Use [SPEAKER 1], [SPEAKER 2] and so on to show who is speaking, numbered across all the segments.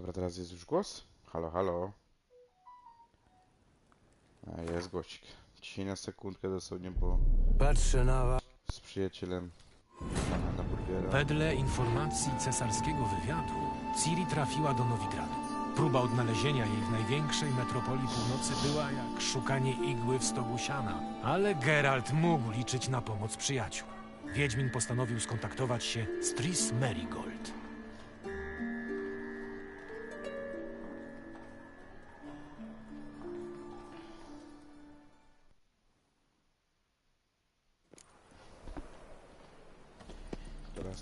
[SPEAKER 1] Dobra, teraz jest już głos. Halo, halo. A, jest głosik. Dzisiaj na sekundkę dosłownie, bo
[SPEAKER 2] Patrzę na was.
[SPEAKER 1] z przyjacielem na burgera.
[SPEAKER 3] Wedle informacji cesarskiego wywiadu, Ciri trafiła do Nowigradu. Próba odnalezienia jej w największej metropolii północy była jak szukanie igły w stogu siana. Ale Geralt mógł liczyć na pomoc przyjaciół. Wiedźmin postanowił skontaktować się z Tris Merigold.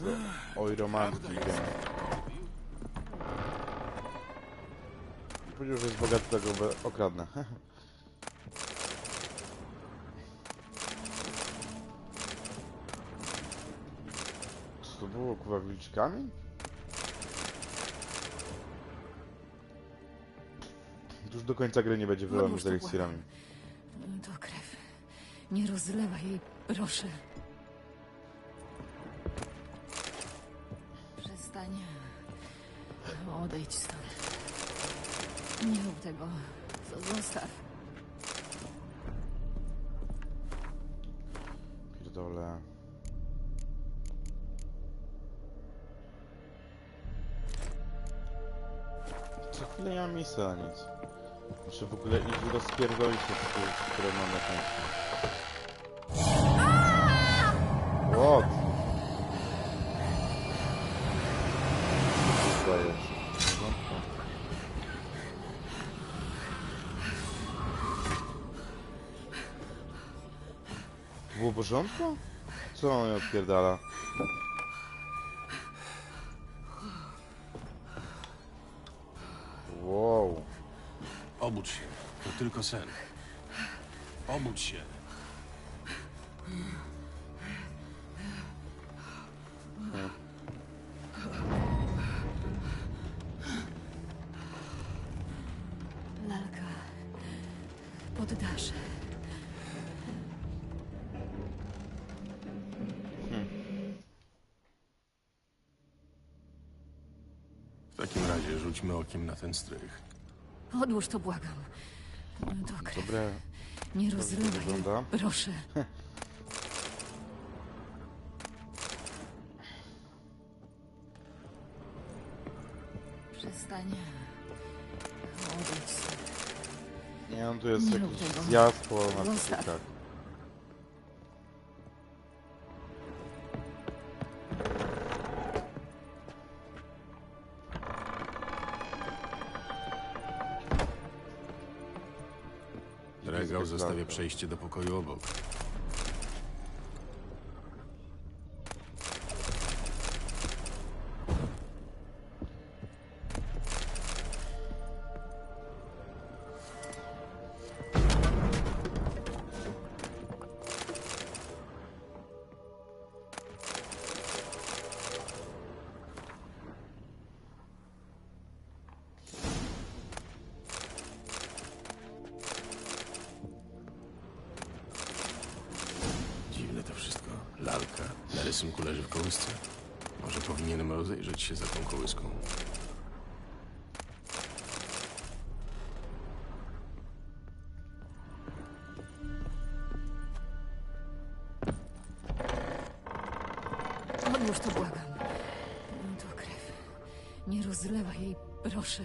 [SPEAKER 1] Do Oiromanki idziemy. Powiedział, że jest bogaty, tego be- okradnę. Co to było, kurwa, wilczkami? Już do końca gry nie będzie wyłamy
[SPEAKER 4] Odłóż
[SPEAKER 1] z eliksirami.
[SPEAKER 4] To krew. Nie rozlewaj jej, proszę. Tego. Z- Zostaw.
[SPEAKER 1] Pierdolę. Co chwilę ja mam miejsce na nic. Muszę w ogóle iść rozpierdolić te które mam na końcu. What? Porządku? Co on odpierdala? Wow.
[SPEAKER 2] Obudź się. To tylko sen. Obudź się. Razie rzućmy okiem na ten strych.
[SPEAKER 4] Odłóż to, błagam. To krew.
[SPEAKER 1] Dobre.
[SPEAKER 4] Nie jej,
[SPEAKER 1] wygląda.
[SPEAKER 4] proszę. Przestań. Stąd.
[SPEAKER 1] Nie, on tu jest
[SPEAKER 4] Nie rób
[SPEAKER 1] jakiś
[SPEAKER 4] tego.
[SPEAKER 1] zjazd po
[SPEAKER 4] Zostaw.
[SPEAKER 1] narkotykach.
[SPEAKER 2] Regał zostawia przejście do pokoju obok.
[SPEAKER 4] Odłóż to, błagam. To krew. Nie rozlewaj jej, proszę.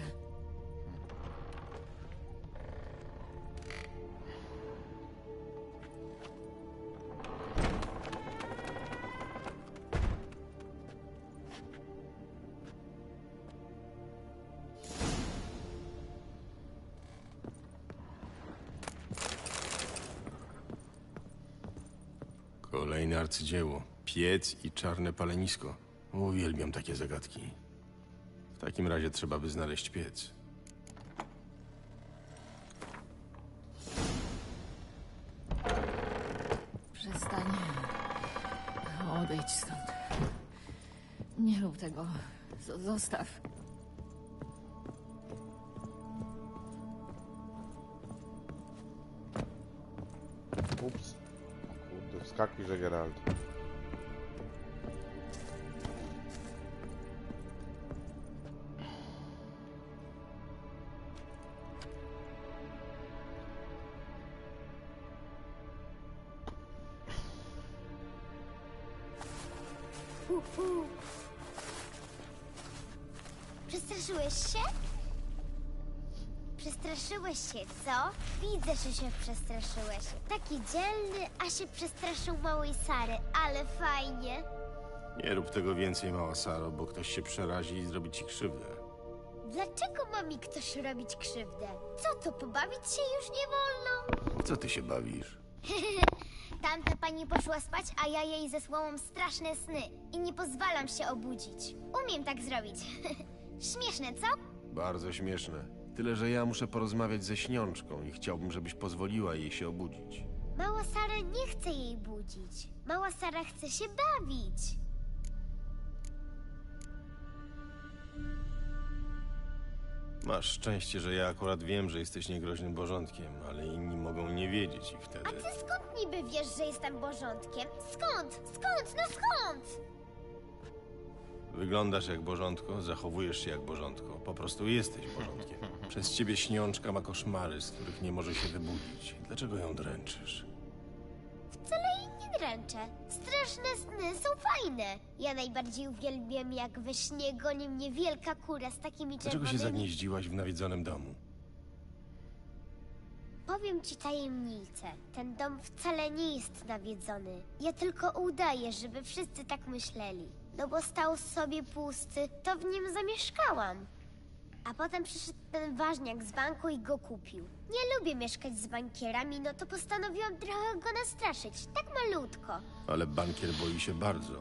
[SPEAKER 2] Kolejne arcydzieło. Piec i czarne palenisko. Uwielbiam takie zagadki. W takim razie trzeba by znaleźć piec.
[SPEAKER 4] Przestań. Odejdź stąd. Nie rób tego. Z- Zostaw.
[SPEAKER 1] Ups. Kurde, wskakuj, że Geralt.
[SPEAKER 5] Co? Widzę, że się przestraszyłeś. Taki dzielny, a się przestraszył małej Sary, ale fajnie.
[SPEAKER 2] Nie rób tego więcej, mała Saro, bo ktoś się przerazi i zrobi ci krzywdę.
[SPEAKER 5] Dlaczego ma mi ktoś robić krzywdę? Co to, pobawić się już nie wolno?
[SPEAKER 2] W co ty się bawisz?
[SPEAKER 5] Tamta pani poszła spać, a ja jej zesłałam straszne sny i nie pozwalam się obudzić. Umiem tak zrobić. Śmieszne, co?
[SPEAKER 2] Bardzo śmieszne. Tyle, że ja muszę porozmawiać ze śniączką i chciałbym, żebyś pozwoliła jej się obudzić.
[SPEAKER 5] Mała Sara nie chce jej budzić. Mała Sara chce się bawić.
[SPEAKER 2] Masz szczęście, że ja akurat wiem, że jesteś niegroźnym bożątkiem, ale inni mogą nie wiedzieć i
[SPEAKER 5] A
[SPEAKER 2] wtedy...
[SPEAKER 5] ty skąd niby wiesz, że jestem bożątkiem? Skąd? Skąd? No skąd?
[SPEAKER 2] Wyglądasz jak bożątko, zachowujesz się jak bożątko. Po prostu jesteś bożątkiem. Przez ciebie śniączka ma koszmary, z których nie może się wybudzić. Dlaczego ją dręczysz?
[SPEAKER 5] Wcale jej nie dręczę. Straszne sny są fajne. Ja najbardziej uwielbiam, jak we śnie goni mnie wielka kura z takimi
[SPEAKER 2] Dlaczego
[SPEAKER 5] czerwonymi...
[SPEAKER 2] się zagnieździłaś w nawiedzonym domu?
[SPEAKER 5] Powiem ci tajemnicę. Ten dom wcale nie jest nawiedzony. Ja tylko udaję, żeby wszyscy tak myśleli. No bo stał sobie pusty, to w nim zamieszkałam. A potem przyszedł ten ważniak z banku i go kupił. Nie lubię mieszkać z bankierami, no to postanowiłam trochę go nastraszyć. Tak malutko.
[SPEAKER 2] Ale bankier boi się bardzo.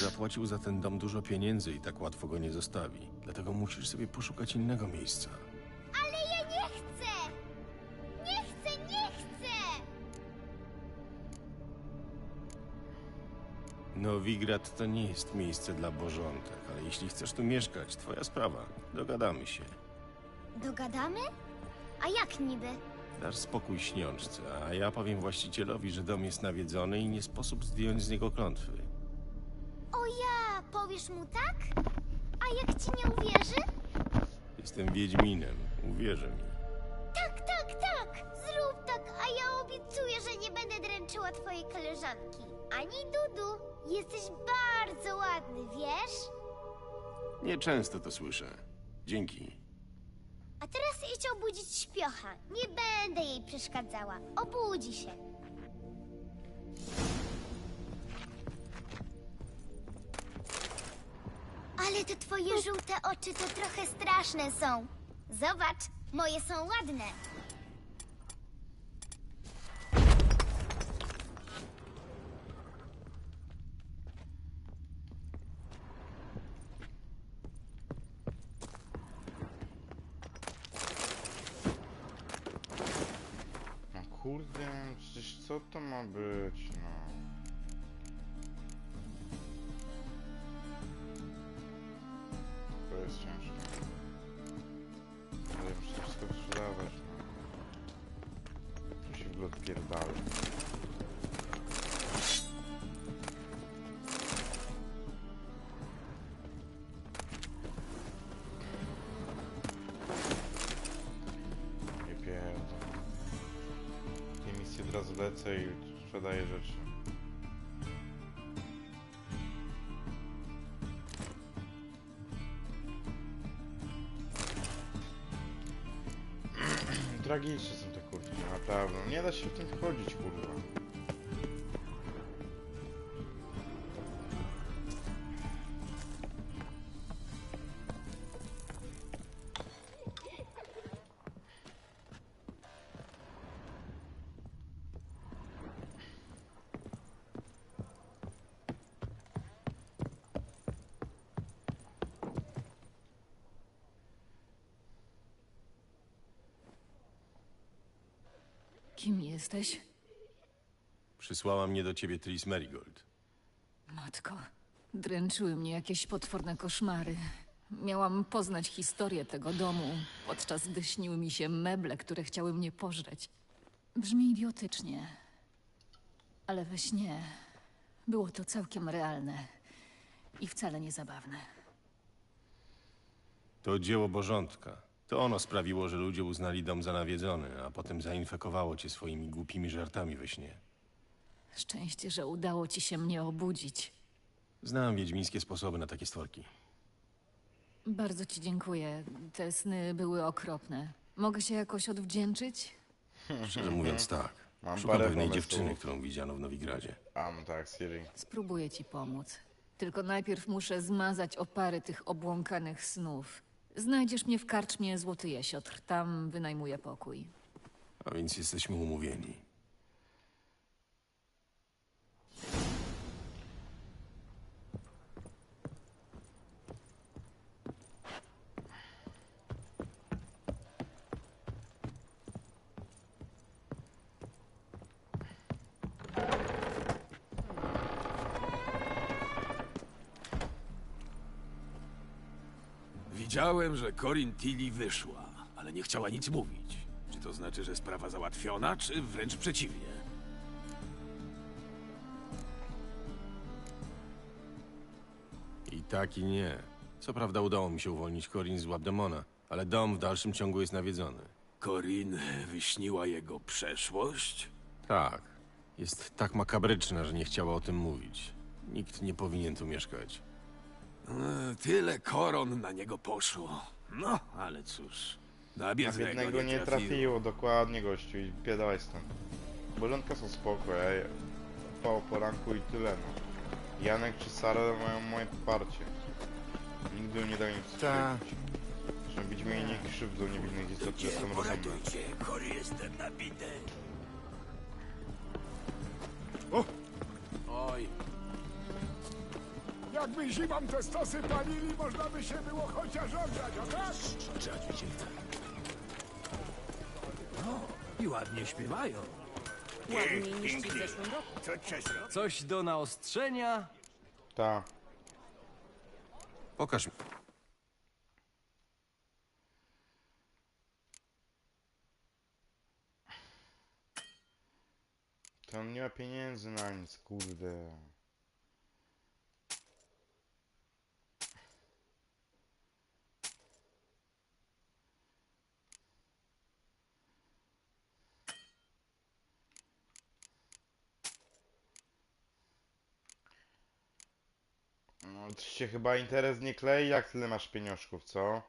[SPEAKER 2] Zapłacił za ten dom dużo pieniędzy i tak łatwo go nie zostawi. Dlatego musisz sobie poszukać innego miejsca. Nowigrad to nie jest miejsce dla bożątek, ale jeśli chcesz tu mieszkać, twoja sprawa. Dogadamy się.
[SPEAKER 5] Dogadamy? A jak niby?
[SPEAKER 2] Dasz spokój śniączce, a ja powiem właścicielowi, że dom jest nawiedzony i nie sposób zdjąć z niego klątwy.
[SPEAKER 5] O ja, powiesz mu tak? A jak ci nie uwierzy?
[SPEAKER 2] Jestem Wiedźminem, uwierzy mi.
[SPEAKER 5] Tak, tak, tak! Zrób tak, a ja obiecuję, że nie będę dręczyła twojej koleżanki. Ani Dudu. Jesteś bardzo ładny, wiesz?
[SPEAKER 2] Nieczęsto to słyszę. Dzięki.
[SPEAKER 5] A teraz idź obudzić śpiocha. Nie będę jej przeszkadzała. Obudzi się. Ale te twoje żółte oczy to trochę straszne są. Zobacz, moje są ładne.
[SPEAKER 1] No kurde, przecież co to ma być, no. To jest ciężkie. Ale muszę wszystko sprzedawać, no. Tu się w pierdolę. Te misje teraz lecę i sprzedaję rzeczy. Tragiczne są te kurki, naprawdę. Nie da się w tym wchodzić, kurwa.
[SPEAKER 4] Jesteś?
[SPEAKER 2] Przysłała mnie do ciebie Tris Merigold.
[SPEAKER 4] Matko, dręczyły mnie jakieś potworne koszmary. Miałam poznać historię tego domu, podczas gdy śniły mi się meble, które chciały mnie pożreć. Brzmi idiotycznie, ale we śnie było to całkiem realne i wcale nie zabawne.
[SPEAKER 2] To dzieło bożątka. To ono sprawiło, że ludzie uznali dom za nawiedzony, a potem zainfekowało cię swoimi głupimi żartami we śnie.
[SPEAKER 4] Szczęście, że udało ci się mnie obudzić.
[SPEAKER 2] Znam wiedźmińskie sposoby na takie stworki.
[SPEAKER 4] Bardzo ci dziękuję. Te sny były okropne. Mogę się jakoś odwdzięczyć?
[SPEAKER 2] Szczerze mówiąc tak.
[SPEAKER 1] Mam
[SPEAKER 2] Szukam
[SPEAKER 1] parę
[SPEAKER 2] pewnej
[SPEAKER 1] pomysłów.
[SPEAKER 2] dziewczyny, którą widziano w Nowigradzie.
[SPEAKER 1] A, no tak, Siri.
[SPEAKER 4] Spróbuję ci pomóc. Tylko najpierw muszę zmazać opary tych obłąkanych snów. Znajdziesz mnie w karczmie Złoty Jesiotr. Tam wynajmuję pokój.
[SPEAKER 2] A więc jesteśmy umówieni.
[SPEAKER 6] Widziałem, że Corin Tilly wyszła, ale nie chciała nic mówić. Czy to znaczy, że sprawa załatwiona, czy wręcz przeciwnie?
[SPEAKER 2] I tak i nie. Co prawda udało mi się uwolnić Corin z łap demona, ale dom w dalszym ciągu jest nawiedzony.
[SPEAKER 6] Corin wyśniła jego przeszłość?
[SPEAKER 2] Tak. Jest tak makabryczna, że nie chciała o tym mówić. Nikt nie powinien tu mieszkać.
[SPEAKER 6] E, Tyle koron na niego poszło. No, ale cóż. Na
[SPEAKER 1] Na
[SPEAKER 6] biednego,
[SPEAKER 1] biednego nie trafiło, dokładnie gościu i biedałeś stąd. Bożonka są spoko, ja je- po poranku i tyle no. Janek czy Sara mają moje poparcie. Nigdy nie dają im wstrzymać. Zresztą być mnie nie krzywdzą niewinnych istot, które są rozumne.
[SPEAKER 6] Corin jestem nabity. Oj,
[SPEAKER 7] Jakby zimą te stosy palili, można by się było chociaż ogrzać, o tak?
[SPEAKER 6] trzeba się No, i ładnie śpiewają.
[SPEAKER 8] Ładniej niż ci w zeszłym roku.
[SPEAKER 9] Coś do naostrzenia?
[SPEAKER 1] Ta.
[SPEAKER 2] Pokaż mi.
[SPEAKER 1] To on nie ma pieniędzy na nic, kurde. No, ci się chyba interes nie klei, jak tyle masz pieniążków, co?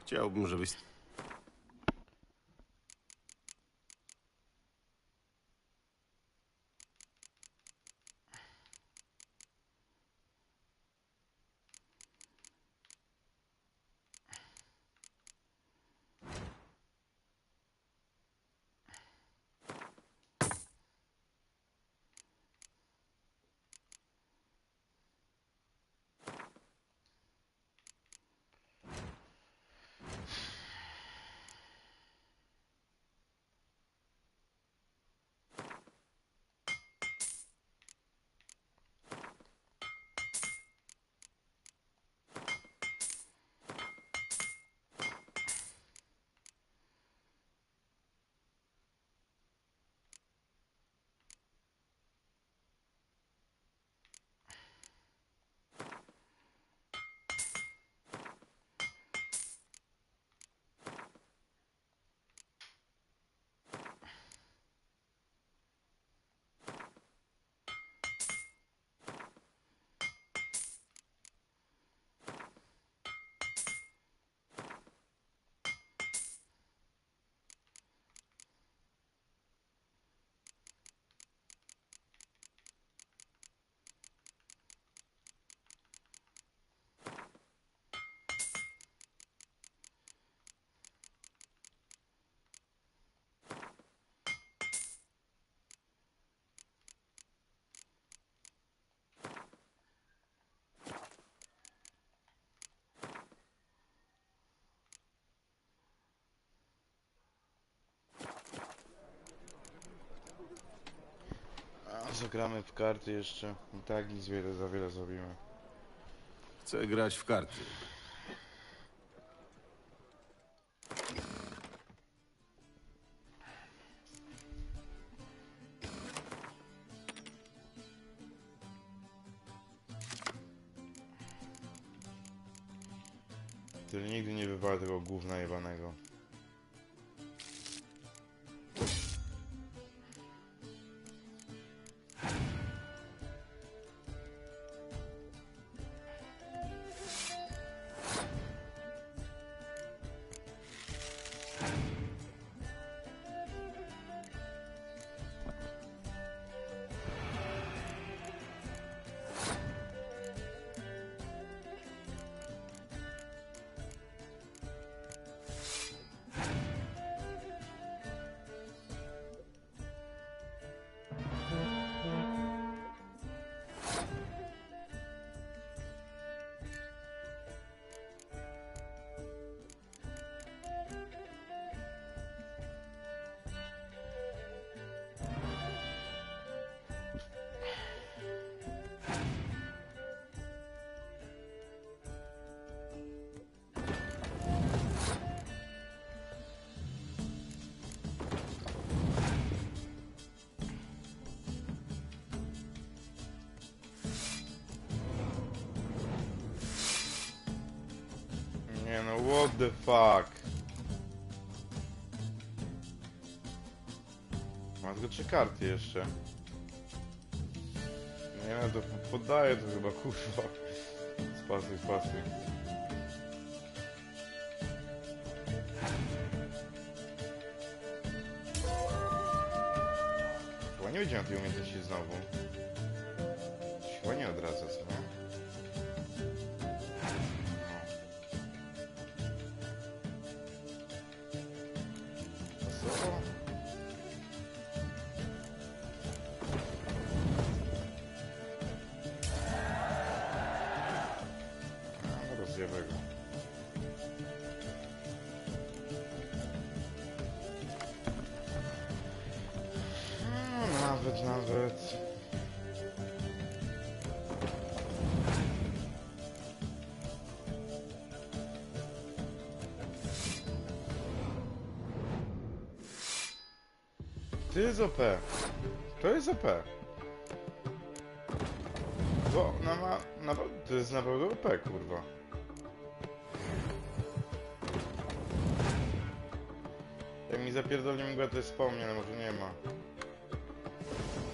[SPEAKER 2] Chciałbym, żebyś...
[SPEAKER 1] A, zagramy w karty jeszcze. I tak nic wiele za wiele zrobimy.
[SPEAKER 2] Chcę grać w karty.
[SPEAKER 1] Nie no, what the fuck? Ma tylko trzy karty jeszcze. Nie no, to poddaję to chyba, kurwa. Spasuj, spasuj. Chyba nie będzie na tej umiejętności znowu. A, no nawet, nawet. To jest OP. To jest OP. Bo ona ma... Naprawdę, to jest naprawdę OP, kurwa. Zapierdolnie mgła, to jest po mnie, ale może nie ma.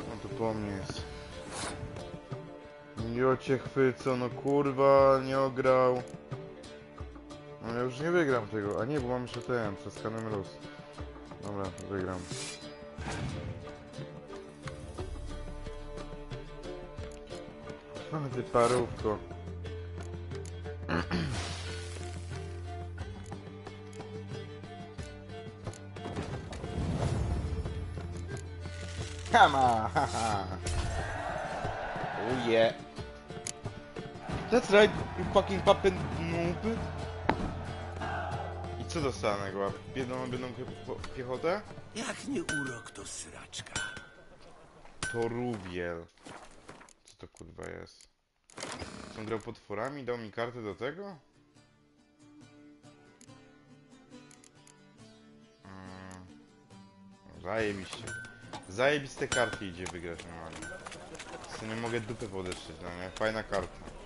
[SPEAKER 1] No to po mnie jest. Jo cię chwycą, no kurwa, nie ograł. No ja już nie wygram tego. A nie, bo mam jeszcze ten, przeskanem los. Dobra, wygram. Mamy ty parówko. Come on, haha. Oh yeah. That's right, you fucking puppet noob. I co dostanę go? Biedną, biedną pie- piechotę?
[SPEAKER 8] Jak nie urok, to sraczka.
[SPEAKER 1] To Rubiel. Co to kurwa jest? On grał potworami, dał mi kartę do tego? Mm. Zajebiście. Zajebiste karty idzie wygrać normalnie. Co nie mogę dupy podeszczyć, no nie? Fajna karta.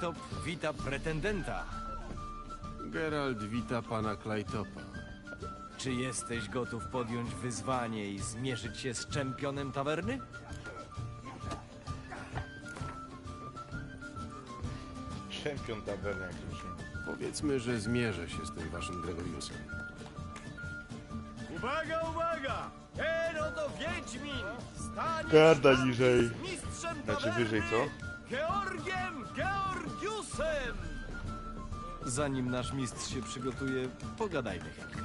[SPEAKER 9] Klejtop wita pretendenta.
[SPEAKER 2] Geralt wita pana Klejtopa.
[SPEAKER 9] Czy jesteś gotów podjąć wyzwanie i zmierzyć się z czempionem tawerny?
[SPEAKER 1] Czempion taberny, jak już
[SPEAKER 2] Powiedzmy, że zmierzę się z tym waszym Gregoriusem.
[SPEAKER 9] Uwaga, uwaga! Ten oto Wiedźmin! Stanie
[SPEAKER 1] Garda niżej.
[SPEAKER 9] z mistrzem
[SPEAKER 1] Znaczy
[SPEAKER 9] tawerny
[SPEAKER 1] wyżej, co?
[SPEAKER 9] Georgiem Zanim nasz mistrz się przygotuje, pogadajmy chwilkę.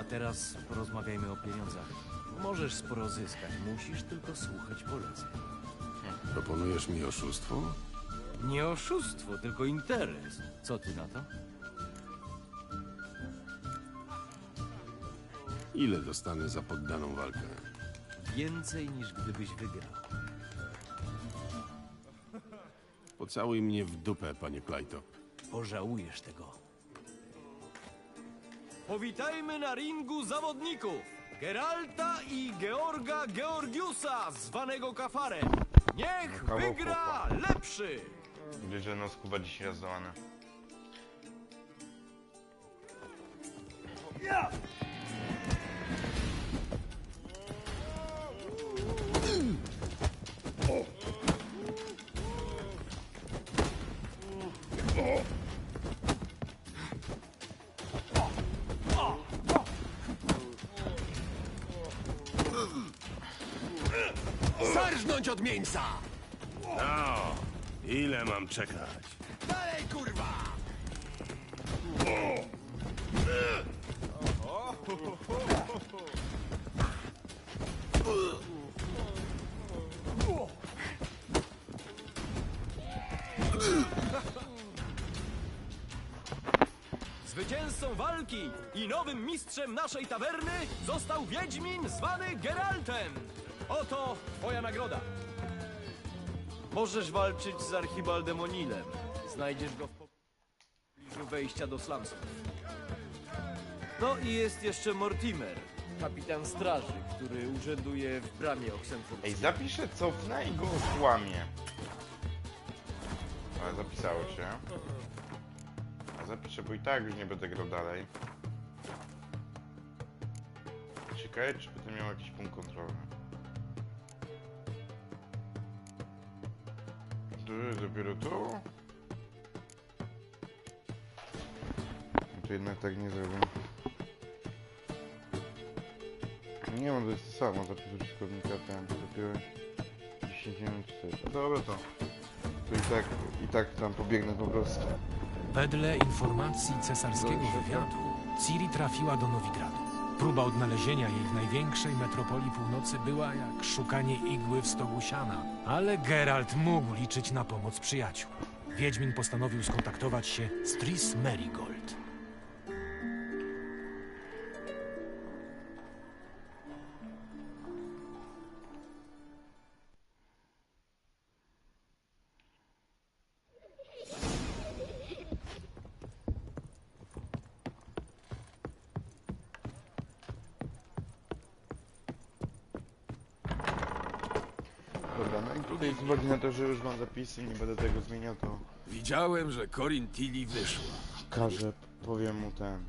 [SPEAKER 9] A teraz porozmawiajmy o pieniądzach. Możesz sporo zyskać, musisz tylko słuchać poleceń.
[SPEAKER 2] Proponujesz mi oszustwo?
[SPEAKER 9] Nie oszustwo, tylko interes. Co ty na to?
[SPEAKER 2] Ile dostanę za poddaną walkę?
[SPEAKER 9] Więcej niż gdybyś wygrał.
[SPEAKER 2] Pocałuj mnie w dupę, panie Klejtop.
[SPEAKER 9] Pożałujesz tego. Powitajmy na ringu zawodników! Geralta i Georga Georgiusa, zwanego Kafarem. Niech
[SPEAKER 1] kawał
[SPEAKER 9] wygra
[SPEAKER 1] chłopa.
[SPEAKER 9] lepszy!
[SPEAKER 1] Wiesz, że nos Kuba dzisiaj rozdołany.
[SPEAKER 8] Zarżnąć
[SPEAKER 10] czekać.
[SPEAKER 8] Dalej, kurwa!
[SPEAKER 9] Zwycięzcą walki i nowym mistrzem naszej tawerny został Wiedźmin zwany Geraltem. Oto twoja nagroda. Możesz walczyć z Archibaldem O'Neillem. Znajdziesz go w pobliżu wejścia do slumsów. No i jest jeszcze Mortimer, kapitan straży, który urzęduje w bramie Oxenfurt.
[SPEAKER 1] Ej, zapiszę cofnę i go okłamie. Ale zapisało się. A zapiszę, bo i tak już nie będę grał dalej. Ciekawe, czy będę miał jakiś punkt kontrolny. Do- Dopiero tu? No to jednak tak nie zrobię. Nie mam, to jest to samo, zapiszę użytkownika ten, dopiero 10 minut 4. No dobra to. To i tak, i tak tam pobiegnę po prostu.
[SPEAKER 3] Wedle informacji cesarskiego wywiadu, Ciri trafiła do Nowigradu. Próba odnalezienia jej w największej metropolii północy była jak szukanie igły w stogu siana, ale Geralt mógł liczyć na pomoc przyjaciół. Wiedźmin postanowił skontaktować się z Tris Merigold.
[SPEAKER 1] Tutaj z uwagi na to, że już mam zapisy i nie będę tego zmieniał, to
[SPEAKER 6] Widziałem, że Corin Tilly wyszła.
[SPEAKER 1] każę, powiem mu ten.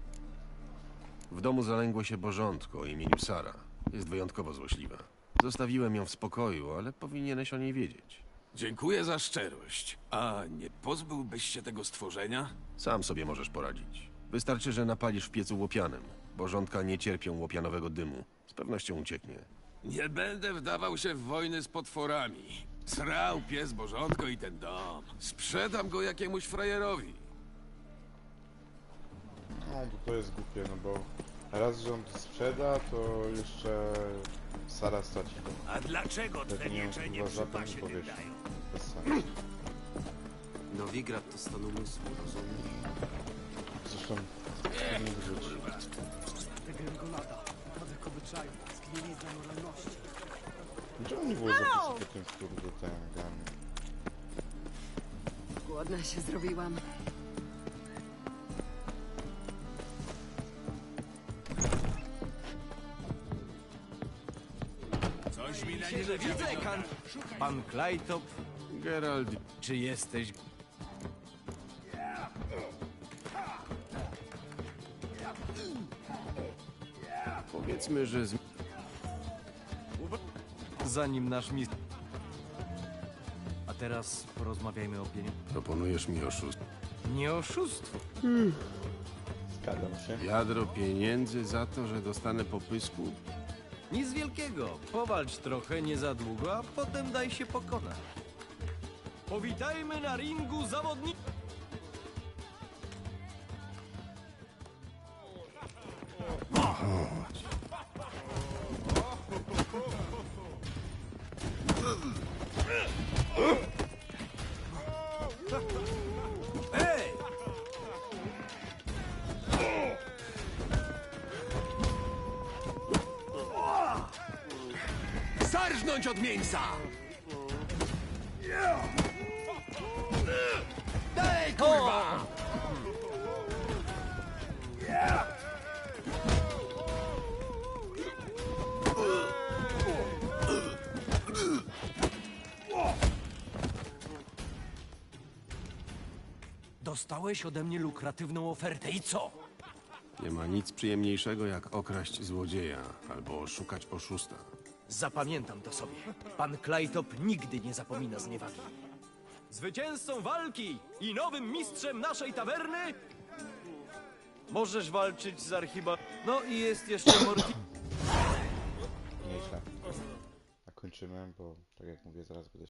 [SPEAKER 2] W domu zalęgło się bożątko o imieniu Sara. Jest wyjątkowo złośliwa. Zostawiłem ją w spokoju, ale powinieneś o niej wiedzieć.
[SPEAKER 6] Dziękuję za szczerość. A nie pozbyłbyś się tego stworzenia?
[SPEAKER 2] Sam sobie możesz poradzić. Wystarczy, że napalisz w piecu łopianem. Bożątka nie cierpią łopianowego dymu. Z pewnością ucieknie.
[SPEAKER 6] Nie będę wdawał się w wojny z potworami. Srał pies Bożątko i ten dom. Sprzedam go jakiemuś frajerowi.
[SPEAKER 1] No to to jest głupie, no bo raz, że on to sprzeda, to jeszcze Sara straci go.
[SPEAKER 8] A dlaczego
[SPEAKER 1] nie
[SPEAKER 8] mieczenie przy pasie
[SPEAKER 1] nie
[SPEAKER 8] wydają?
[SPEAKER 1] Bez sensu.
[SPEAKER 11] Nowigrad to stan umysłu, rozumiesz?
[SPEAKER 1] Zresztą nie wyrzuci. Czemu nie było zapisu po tym kurde ten gan?
[SPEAKER 12] Głodna się zrobiłam.
[SPEAKER 6] Coś mi na
[SPEAKER 9] Się, że widzę, kan... Pan Klejtop,
[SPEAKER 2] Gerald,
[SPEAKER 9] czy jesteś...
[SPEAKER 2] powiedzmy, że z...
[SPEAKER 9] Zanim nasz mistrz... A teraz porozmawiajmy o pieniądzach.
[SPEAKER 2] proponujesz mi oszustwo.
[SPEAKER 9] Nie oszustwo.
[SPEAKER 1] Zgadzam się.
[SPEAKER 2] Wiadro pieniędzy za to, że dostanę popysku?
[SPEAKER 9] Nic wielkiego. Powalcz trochę, nie za długo, a potem daj się pokonać. Powitajmy na ringu zawodników.
[SPEAKER 6] Zarżnąć od mięsa! Daj, kurwa!
[SPEAKER 9] Dostałeś ode mnie lukratywną ofertę i co?
[SPEAKER 2] Nie ma nic przyjemniejszego jak okraść złodzieja albo oszukać oszusta.
[SPEAKER 9] Zapamiętam to sobie. Pan Klejtop nigdy nie zapomina zniewagi. Zwycięzcą walki i nowym mistrzem naszej tawerny możesz walczyć z Archiba... No i jest jeszcze Morti...
[SPEAKER 1] Nieźle. A kończymy, bo tak jak mówię, zaraz będę